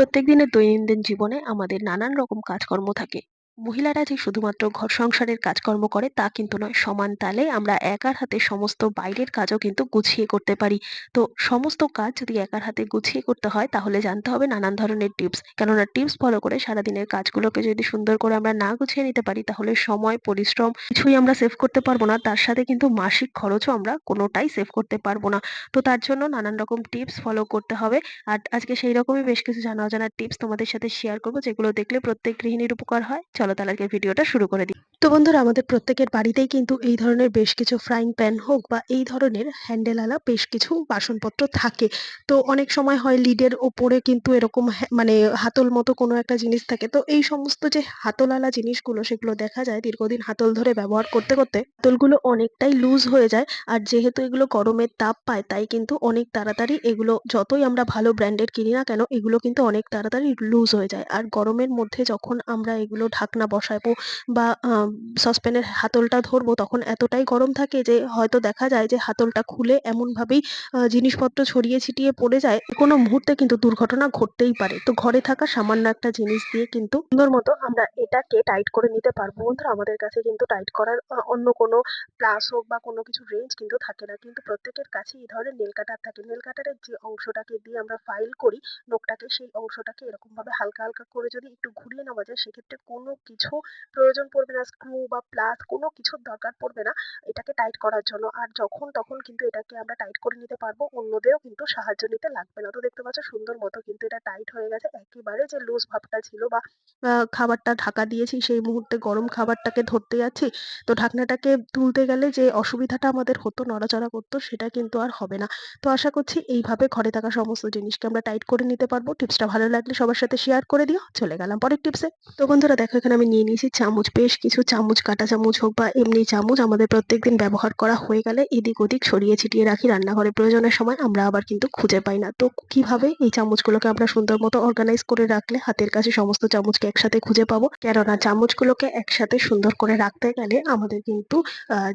প্রত্যেক দিনের দৈনন্দিন জীবনে আমাদের নানান রকম কাজকর্ম থাকে। মহিলারা যে শুধুমাত্র ঘর সংসারের কাজকর্ম করে তা কিন্তু নয়। সমান তালে আমরা একার হাতে সমস্ত বাইরের কাজও কিন্তু গুছিয়ে করতে পারি। তো সমস্ত কাজ যদি একার হাতে গুছিয়ে করতে হয় তাহলে জানতে হবে নানান ধরনের টিপস। কেননা টিপস ফলো করে সারাদিনের কাজগুলোকে যদি সুন্দর করে আমরা না গুছিয়ে নিতে পারি তাহলে সময়, পরিশ্রম কিছুই আমরা সেভ করতে পারব না। তার সাথে কিন্তু মাসিক খরচও আমরা কোনোটাই সেভ করতে পারব না। তো তার জন্য নানান রকম টিপস ফলো করতে হবে। আর আজকে সেই রকমই বেশ কিছু জানা অজানা টিপস তোমাদের সাথে শেয়ার করব যেগুলো দেখলে প্রত্যেক গৃহিণীর উপকার হয় চলো তাহলে আজকে ভিডিওটা শুরু করে দিই। তো বন্ধুরা, আমাদের প্রত্যেকের বাড়িতেই কিন্তু এই ধরনের বেশ কিছু ফ্রাইং প্যান হোক বা এই ধরনের হ্যান্ডেলওয়ালা বেশ কিছু বাসনপত্র থাকে। তো অনেক সময় হয় লিডের ওপরে কিন্তু এরকম মানে হাতল মতো কোনো একটা জিনিস থাকে। তো এই সমস্ত যে হাতলওয়ালা জিনিসগুলো, সেগুলো দেখা যায় দীর্ঘদিন হাতল ধরে ব্যবহার করতে করতে হাতলগুলো অনেকটাই লুজ হয়ে যায়। আর যেহেতু এগুলো গরমের তাপ পায়, তাই কিন্তু অনেক তাড়াতাড়ি এগুলো যতই আমরা ভালো ব্র্যান্ডের কিনি না কেন, এগুলো কিন্তু অনেক তাড়াতাড়ি লুজ হয়ে যায়। আর গরমের মধ্যে যখন আমরা এগুলো ঢাকনা বসাবো বা সসপ্যানের হাতলটা ধরবো, তখন এতটাই গরম থাকে যে হয়তো দেখা যায় যে হাতলটা খুলে এমনভাবেই জিনিসপত্র ছড়িয়ে ছিটিয়ে পড়ে যায়। কোনো মুহূর্তে কিন্তু দুর্ঘটনা ঘটতেই পারে। তো ঘরে থাকা সামান্য একটা জিনিস দিয়ে কিন্তু সুন্দর মতো আমরা এটাকে টাইট করে নিতে পারব। বন্ধুরা, আমাদের কাছে কিন্তু টাইট করার অন্য কোনো প্লাস হোক বা কোনো কিছু রেঞ্জ কিন্তু থাকে না। কিন্তু প্রত্যেকের কাছে এই ধরনের নেল কাটার থাকে। নেল কাটারের যে অংশটাকে দিয়ে আমরা ফাইল করি, নখটাকে সেই অংশটাকে এরকম ভাবে হালকা হালকা করে যদি একটু ঘুরিয়ে নেওয়া যায়, সেক্ষেত্রে কোনো কিছু প্রয়োজন পড়বে না। স্ক্রু বা প্লাস কোনো কিছুর দরকার পড়বে না, এটাকে টাইট করার জন্য। আর যখন তখন কিন্তু এটাকে আমরা টাইট করে নিতে পারব, অন্যদেরও কিন্তু সাহায্য নিতে লাগবে না। তো দেখতে পাচ্ছ, সুন্দর মতো কিন্তু এটা টাইট হয়ে গেছে। একেবারে যে লুজ ভাবটা ছিল বা খাবারটা ঢাকা দিয়েছি, সেই মুহূর্তে গরম খাবারটাকে ধরতে যাচ্ছি, তো ঢাকনাটাকে তুলতে গেলে যে অসুবিধাটা আমাদের হতো, নড়াচড়া করতো, সেটা কিন্তু আর হবে না। তো আশা করছি এইভাবে ঘরে থাকা সমস্ত জিনিসকে আমরা টাইট করে নিতে পারব। টিপসটা ভালো লাগলে সবার সাথে শেয়ার করে দিও। চলে গেলাম পরের টিপসে তো বন্ধুরা, দেখো এখানে আমি নিয়ে নিয়েছি চামচ, বেশ কিছু চামচ, কাটা চামচ হোক বা এমনি চামচ আমাদের প্রত্যেকদিন ব্যবহার করা হয়ে গেলে এদিক ওদিক ছড়িয়ে ছিটিয়ে রাখি রান্নাঘরে। প্রয়োজনের সময় আমরা আবার কিন্তু খুঁজে পাই না। তো কীভাবে এই চামচগুলোকে আমরা সুন্দর মতো অর্গানাইজ করে রাখলে হাতের কাছে সমস্ত চামচকে একসাথে খুঁজে পাবো? কেননা চামচগুলোকে একসাথে সুন্দর করে রাখতে গেলে আমাদের কিন্তু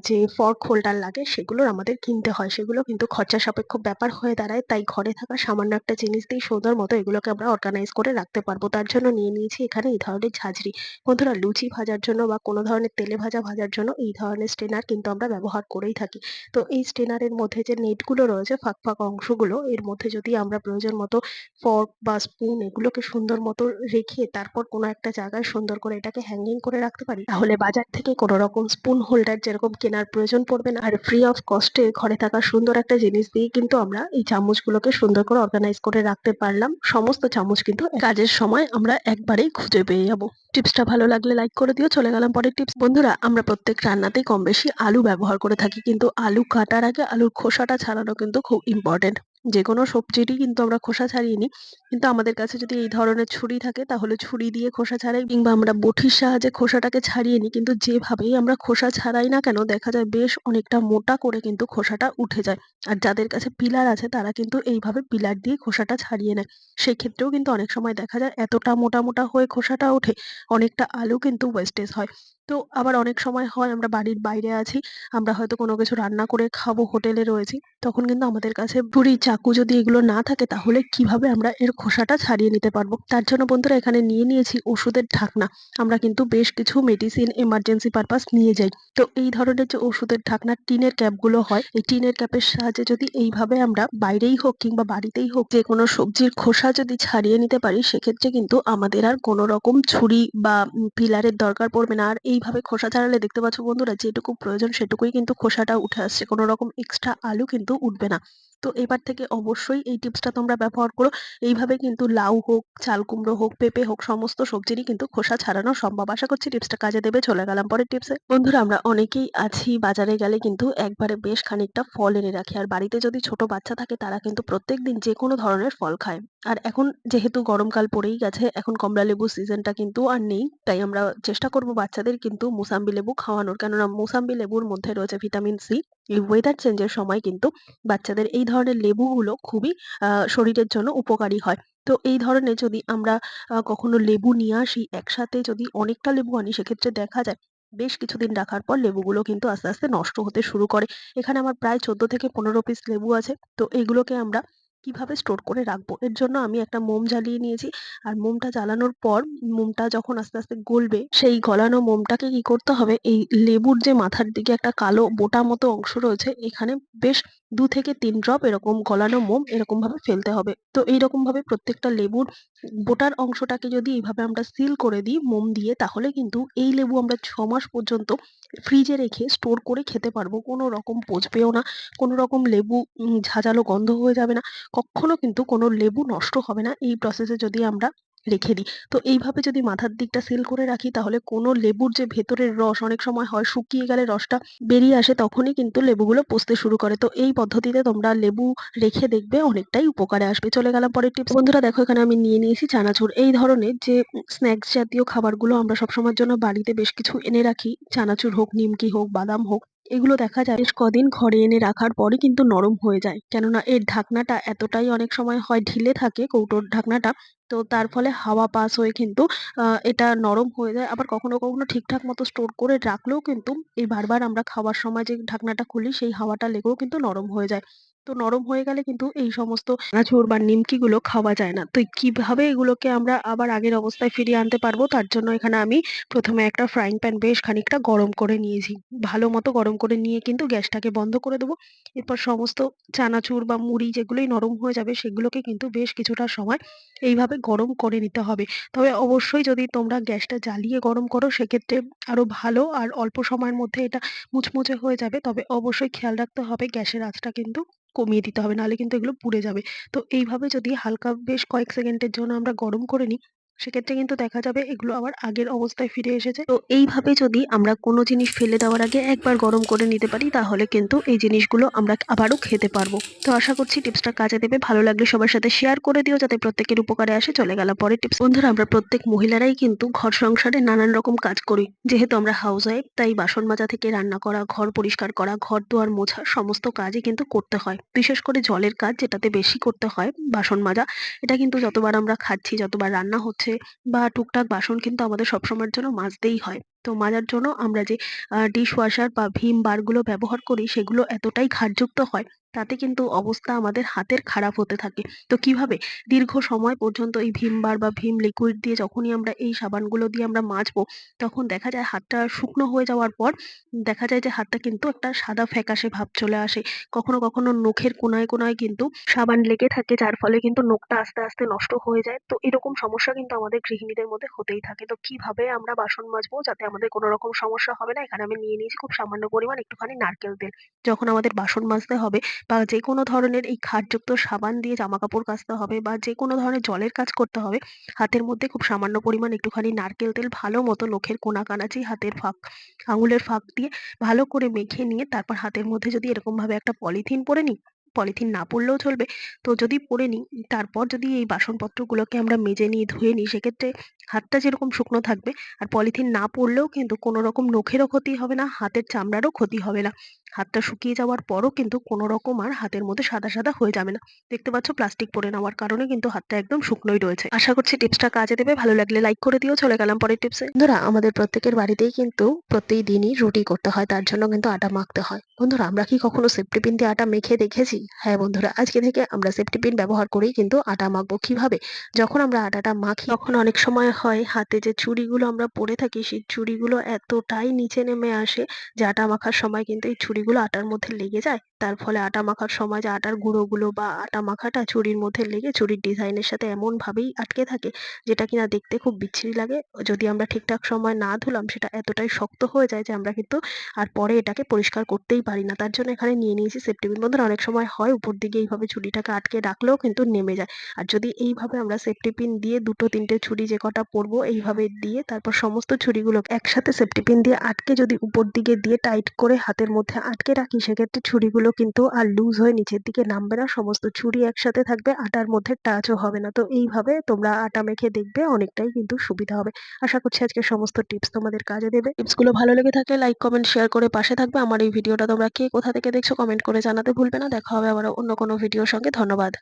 যে ফর্ক হোল্ডার লাগে সেগুলো আমাদের কিনতে হয়। সেগুলো কিন্তু খরচা সাপেক্ষ ব্যাপার হয়ে দাঁড়ায়। তাই ঘরে থাকা সামান্য একটা জিনিস দিয়ে সুন্দর মতো এগুলোকে আমরা অর্গানাইজ করে রাখতে পারব। তার জন্য নিয়ে নিয়েছি এখানে এই ধরনের ঝাঁঝরি। বন্ধুরা, লুচি ভাজার জন্য বা কোনো ধরনের তেলে ভাজা ভাজার জন্য এই ধরনের স্টেনার কিন্তু আমরা ব্যবহার করেই থাকি। তো এই স্টেনারের মধ্যে যে নেটগুলো রয়েছে, ফাঁক ফাঁক অংশগুলো, এর মধ্যে যদি আমরা প্রয়োজন মতো ফর্ক বা স্পুন এগুলোকে সুন্দর মতো রেখে তারপর কোনো একটা জায়গায় সুন্দর করে এটাকে হ্যাঙ্গিং করে রাখতে পারি, তাহলে বাজার থেকে কোনো রকম স্পুন হোল্ডার যেরকম কেনার প্রয়োজন পড়বে না। আর ফ্রি অফ কস্টে ঘরে থাকা সুন্দর একটা জিনিস দিয়ে কিন্তু আমরা এই চামচগুলোকে সুন্দর করে অর্গানাইজ করে রাখতে পারলাম। সমস্ত চামচ কিন্তু কাজের সময় আমরা একবারেই খুঁজে পেয়ে যাব। টিপসটা ভালো লাগলে লাইক করে দিও। চলে গেলাম পরের টিপস বন্ধুরা, আমরা প্রত্যেক রান্নাতেই কম বেশি আলু ব্যবহার করে থাকি, কিন্তু আলু কাটার আগে আলুর খোসাটা ছাড়ানো কিন্তু খুব ইম্পর্টেন্ট যে কোনো সবজিরই কিন্তু আমরা খোসা ছাড়িয়ে নিই। কিন্তু আমাদের কাছে যদি এই ধরনের ছুরি থাকে, তাহলে ছুরি দিয়ে খোসা ছাড়াই কিংবা আমরা বটির সাহায্যে খোসাটাকে ছাড়িয়ে নিই। কিন্তু যেভাবেই আমরা খোসা ছাড়াই না কেন, দেখা যায় বেশ অনেকটা মোটা করে কিন্তু খোসাটা উঠে যায়। আর যাদের কাছে পিলার আছে, তারা কিন্তু এইভাবে পিলার দিয়ে খোসাটা ছাড়িয়ে নেয়। সেক্ষেত্রেও কিন্তু অনেক সময় দেখা যায় এতটা মোটা মোটা হয়ে খোসাটা ওঠে, অনেকটা আলু কিন্তু ওয়েস্টেজ হয়। তো আবার অনেক সময় হয়, আমরা বাড়ির বাইরে আছি, আমরা হয়তো কোনো কিছু রান্না করে খাব, হোটেলে রয়েছি, তখন কিন্তু আমাদের কাছে ছুরি চাকু যদি এগুলো না থাকে, তাহলে কীভাবে আমরা এর খোসাটা ছাড়িয়ে নিতে পারব? তার জন্য বন্ধুরা, এখানে নিয়ে নিয়েছি ওষুধের ঢাকনা। আমরা কিন্তু বেশ কিছু মেডিসিন এমার্জেন্সি পারপাস নিয়ে যাই। তো এই ধরনের যে ওষুধের ঢাকনা, টিনের ক্যাপগুলো হয়, এই টিনের ক্যাপের সাহায্যে যদি এইভাবে আমরা বাইরেই হোক কিংবা বাড়িতেই হোক, যে কোনো সবজির খোসা যদি ছাড়িয়ে নিতে পারি, সেক্ষেত্রে কিন্তু আমাদের আর কোনো রকম ছুরি বা পিলারের দরকার পড়বে না। আর এইভাবে খোসা ছাড়ালে দেখতে পাচ্ছ বন্ধুরা, যেটুকু প্রয়োজন সেটুকুই কিন্তু খোসাটা উঠে আসছে। কোনো রকম এক্সট্রা আলু কিন্তু উঠবে না। তো এবার থেকে অবশ্যই এই টিপসটা তোমরা ব্যবহার করো। এইভাবে কিন্তু লাউ হোক, চাল কুমড়ো হোক, পেঁপে হোক, সমস্ত সবজিরই কিন্তু খোসা ছাড়ানো সম্ভব। আশা করছি টিপসটা কাজে দেবে। চলে গেলাম পরের টিপসে। বন্ধুরা, আমরা অনেকেই আছি বাজারে গেলে কিন্তু একবারে বেশ খানিকটা ফল এনে রাখি। আর বাড়িতে যদি ছোট বাচ্চা থাকে, তারা কিন্তু প্রত্যেক দিন যে কোনো ধরনের ফল খায়। আর এখন যেহেতু গরমকাল পড়েই গেছে, এখন কমলা লেবুর সিজনটা কিন্তু আর নেই। তাই আমরা চেষ্টা করব বাচ্চাদের কিন্তু মুসাম্বি লেবু খাওয়ানোর। কেননা মুসাম্বি লেবুর মধ্যে রয়েছে ভিটামিন সি। এই ওয়েদার চেঞ্জের সময় কিন্তু বাচ্চাদের এই ধরনের লেবুগুলো খুবই শরীরের জন্য উপকারী হয়। তো এই ধরনের যদি আমরা কখনো লেবু নিয়ে আসি, একসাথে যদি অনেকটা লেবু আনি, সেক্ষেত্রে দেখা যায় বেশ কিছুদিন রাখার পর লেবুগুলো কিন্তু আস্তে আস্তে নষ্ট হতে শুরু করে। এখানে আমার প্রায় চোদ্দ থেকে পনেরো পিস লেবু আছে। তো এগুলোকে আমরা কীভাবে স্টোর করে রাখব। এর জন্য আমি একটা মোম জ্বালিয়ে নিয়েছি। আর মোমটা জ্বালানোর পর মোমটা যখন আস্তে, আস্তে গলবে সেই গলানো মোমটাকে কি করতে হবে এই লেবুর যে মাথার দিকে একটা কালো বোটা মতো অংশ রয়েছে এখানে বেশ দু থেকে তিন ড্রপ এরকম গলানো মোম এরকম ভাবে ফেলতে হবে। তো এইরকম ভাবে প্রত্যেকটা লেবুর বোটার অংশটাকে যদি এইভাবে আমরা সিল করে দিই মোম দিয়ে তাহলে কিন্তু এই লেবু আমরা ছ মাস পর্যন্ত ফ্রিজে রেখে স্টোর করে খেতে পারব। কোনো রকম পচবেও না, কোনো রকম লেবু ঝাঁঝালো গন্ধ হয়ে যাবে না। কক্ষনো কিন্তু কোনো লেবু নষ্ট হবে না এই প্রসেসে যদি আমরা রেখে দিই। তো এইভাবে যদি মাথার দিকটা সিল করে রাখি তাহলে কোনো লেবুর যে ভেতরের রস অনেক সময় হয় শুকিয়ে গেলে রসটা বেরিয়ে আসে তখনই কিন্তু লেবুগুলো পচতে শুরু করে। তো এই পদ্ধতিতে তোমরা লেবু রেখে দেখবে অনেকটাই উপকারে আসবে। চলে গেলাম পরের টিপস। বন্ধুরা দেখো এখানে আমি নিয়ে নিয়েছি চানাচুর। এই ধরনের যে স্ন্যাক্স জাতীয় খাবারগুলো আমরা সবসময়ের জন্য বাড়িতে বেশ কিছু এনে রাখি। চানাচুর হোক, নিমকি হোক, বাদাম হোক। এগুলো দেখা যায় বেশ কদিন ঘরে এনে রাখার পরে কিন্তু নরম হয়ে যায়। কেননা এর ঢাকনাটা এতটাই অনেক সময় হয় ঢিলে থাকে কৌটোর ঢাকনাটা। তো তার ফলে হাওয়া পাস হয়ে কিন্তু এটা নরম হয়ে যায়। আবার কখনো, কখনো ঠিকঠাক মতো স্টোর করে রাখলেও কিন্তু এই বারবার আমরা খাওয়ার সময় যে ঢাকনাটা খুলি সেই হাওয়াটা লেগেও কিন্তু নরম হয়ে যায়। তো নরম হয়ে গেলে কিন্তু এই সমস্ত চানাচুর বা নিমকিগুলো খাওয়া যায় না। তো কীভাবে এগুলোকে আমরা আবার আগের অবস্থায় ফিরিয়ে আনতে পারব, তার জন্য এখানে আমি প্রথমে একটা ফ্রাইং প্যান বেশ খানিকটা গরম করে নিয়েছি। ভালো মতো গরম করে নিয়ে কিন্তু গ্যাসটাকে বন্ধ করে দেবো। এরপর সমস্ত চানাচুর বা মুড়ি যেগুলোই নরম হয়ে যাবে, সেগুলোকে কিন্তু বেশ কিছুটা সময় এইভাবে গরম করে নিতে হবে। তবে অবশ্যই যদি তোমরা গ্যাসটা জ্বালিয়ে গরম করো, সেক্ষেত্রে আরও ভালো আর অল্প সময়ের মধ্যে এটা মুচমুচে হয়ে যাবে। তবে অবশ্যই খেয়াল রাখতে হবে গ্যাসের আঁচটা কিন্তু কমিয়ে দিতে হবে। নাহলে কিন্তু এগুলো পুড়ে যাবে। তো এইভাবে যদি হালকা বেশ কয়েক সেকেন্ডের জন্য আমরা গরম করে নিই, সেক্ষেত্রে কিন্তু দেখা যাবে এগুলো আবার আগের অবস্থায় ফিরে এসেছে। তো এইভাবে যদি আমরা কোনো জিনিস ফেলে দেওয়ার আগে একবার গরম করে নিতে পারি তাহলে কিন্তু এই জিনিসগুলো আমরা আবারও খেতে পারব। তো আশা করছি টিপসটা কাজে দেবে। ভালো লাগলে সবার সাথে শেয়ার করে দিও যাতে প্রত্যেকের উপকারে আসে। চলে গেলাম পরে টিপস। বন্ধুরা আমরা প্রত্যেক মহিলারাই কিন্তু ঘর সংসারে নানান রকম কাজ করি। যেহেতু আমরা হাউস ওয়াইফ তাই বাসন মাজা থেকে রান্না করা, ঘর পরিষ্কার করা, ঘর-দুয়ার মোছা সমস্ত কাজই কিন্তু করতে হয়। বিশেষ করে জলের কাজ যেটাতে বেশি করতে হয় বাসন মাজা। এটা কিন্তু যতবার আমরা খাচ্ছি, যতবার রান্না হচ্ছে বা টুকটাক বাসন কিন্তু আমাদের সবসময়ের জন্য মাজতেই হয়। তো মাজার জন্য আমরা যে ডিশ ওয়াশার বা ভিম বারগুলো ব্যবহার করি সেগুলো এতটাই ঘাটযুক্ত হয়, তাতে কিন্তু অবস্থা আমাদের হাতের খারাপ হতে থাকে। তো কীভাবে? দীর্ঘ সময় পর্যন্ত এই ভিম বার বা ভীম লিকুইড দিয়ে যখনই আমরা এই সাবানগুলো দিয়ে আমরা মাজবো, তখন দেখা যায় হাতটা শুকনো হয়ে যাওয়ার পর দেখা যায় যে হাতটা কিন্তু একটা সাদা ফ্যাকাশে ভাব চলে আসে। কখনো, কখনো নখের কোণায়, কোণায় কিন্তু সাবান লেগে থাকে যার ফলে কিন্তু নখটা আস্তে, আস্তে নষ্ট হয়ে যায়। তো এরকম সমস্যা কিন্তু আমাদের গৃহিণীদের মধ্যে হতেই থাকে। তো কীভাবে আমরা বাসন মাজবো যাতে আমাদের কোনো রকম সমস্যা হবে না? এখানে আমি নিয়ে নিয়েছি খুব সামান্য পরিমাণ একটুখানি নারকেল তেল। যখন আমাদের বাসন মাজতে হবে বা যেকোনো ধরনের এই ক্ষারযুক্ত সাবান দিয়ে জামা কাপড় কাচতে হবে বা যে কোনো ধরনের জলের কাজ করতে হবে, হাতের মধ্যে খুব সামান্য পরিমাণ একটুখানি নারকেল তেল ভালো মতো নখের কোনা-কানাচি, হাতের ফাঁক আঙুলের ফাঁক দিয়ে ভালো করে মেখে নিয়ে তারপর হাতের মধ্যে যদি এরকমভাবে একটা পলিথিন পরে নিই, পলিথিন না পরলেও চলবে। তো যদি পরে নিই, তারপর যদি এই বাসনপত্রগুলোকে আমরা মেজে নিই, ধুয়ে নিই সেক্ষেত্রে হাতটা যেরকম শুকনো থাকবে আর পলিথিন না পড়লেও কিন্তু কোনো রকম নখেরও ক্ষতি হবে না, হাতের চামড়ারও ক্ষতি হবে না। হাতটা শুকিয়ে যাওয়ার পরও কিন্তু কোনো রকম আর হাতের মধ্যে সাদা, সাদা হয়ে যাবে না। দেখতে পাচ্ছ প্লাস্টিক পরে নেওয়ার কারণে কিন্তু হাতটা একদম শুকনোই রয়েছে। আশা করছি টিপসটা কাজে দেবে। ভালো লাগলে লাইক করে দিও। চলে গেলাম পরের টিপসে। বন্ধুরা আমাদের প্রত্যেকের বাড়িতেই কিন্তু প্রতিদিনই রুটি করতে হয়। তার জন্য কিন্তু আটা মাখতে হয়। বন্ধুরা আমরা কি কখনো সেফটি পিন দিয়ে আটা মেখে দেখেছি? হ্যাঁ বন্ধুরা আজকে থেকে আমরা সেফটি পিন ব্যবহার করেই কিন্তু আটা মাখবো। কীভাবে? যখন আমরা আটাটা মাখি তখন অনেক সময় হয় হাতে যে ছুরিগুলো আমরা পরে থাকি সেই ছুরিগুলো এতটাই নিচে নেমে আসে যে আটা মাখার সময় কিন্তু এই ছুরিগুলো আটার মধ্যে লেগে যায়। তার ফলে আটা মাখার সময় যে আটার গুঁড়োগুলো বা আটা মাখাটা ছুরির মধ্যে লেগে ছুরির ডিজাইনের সাথে এমনভাবেই আটকে থাকে যেটা কিনা দেখতে খুব বিচ্ছিরি লাগে। যদি আমরা ঠিকঠাক সময় না ধুলাম সেটা এতটাই শক্ত হয়ে যায় যে আমরা কিন্তু আর পরে এটাকে পরিষ্কার করতেই পারি না। তার জন্য এখানে নিয়ে নিয়েছি সেফটি পিন। বন্ধুরা, অনেক সময় হয় উপর দিকে এইভাবে ছুরিটাকে আটকে রাখলেও কিন্তু নেমে যায়। আর যদি এইভাবে আমরা সেফটি পিন দিয়ে দুটো তিনটে ছুরি যে কটা পরবো এইভাবে দিয়ে তারপর সমস্ত ছুরিগুলো একসাথে সেফটি পিন দিয়ে আটকে যদি উপর দিকে দিয়ে টাইট করে হাতের মধ্যে আটকে রাখি সেক্ষেত্রে ছুরিগুলো কিন্তু আর লুজ হয়ে নিচের দিকে নামবে না। সমস্ত ছুরি একসাথে থাকবে, আটার মধ্যে টাচও হবে না। তো এইভাবে তোমরা আটা মেখে দেখবে অনেকটাই কিন্তু সুবিধা হবে। আশা করছি আজকে সমস্ত টিপস তোমাদের কাজে দেবে। টিপসগুলো ভালো লেগে থাকলে লাইক, কমেন্ট, শেয়ার করে পাশে থাকবে। আমার এই ভিডিওটা তোমরা কে কোথা থেকে দেখছ কমেন্ট করে জানাতে ভুলবে না। দেখা হবে আবারও অন্য কোনো ভিডিওর সঙ্গে। ধন্যবাদ।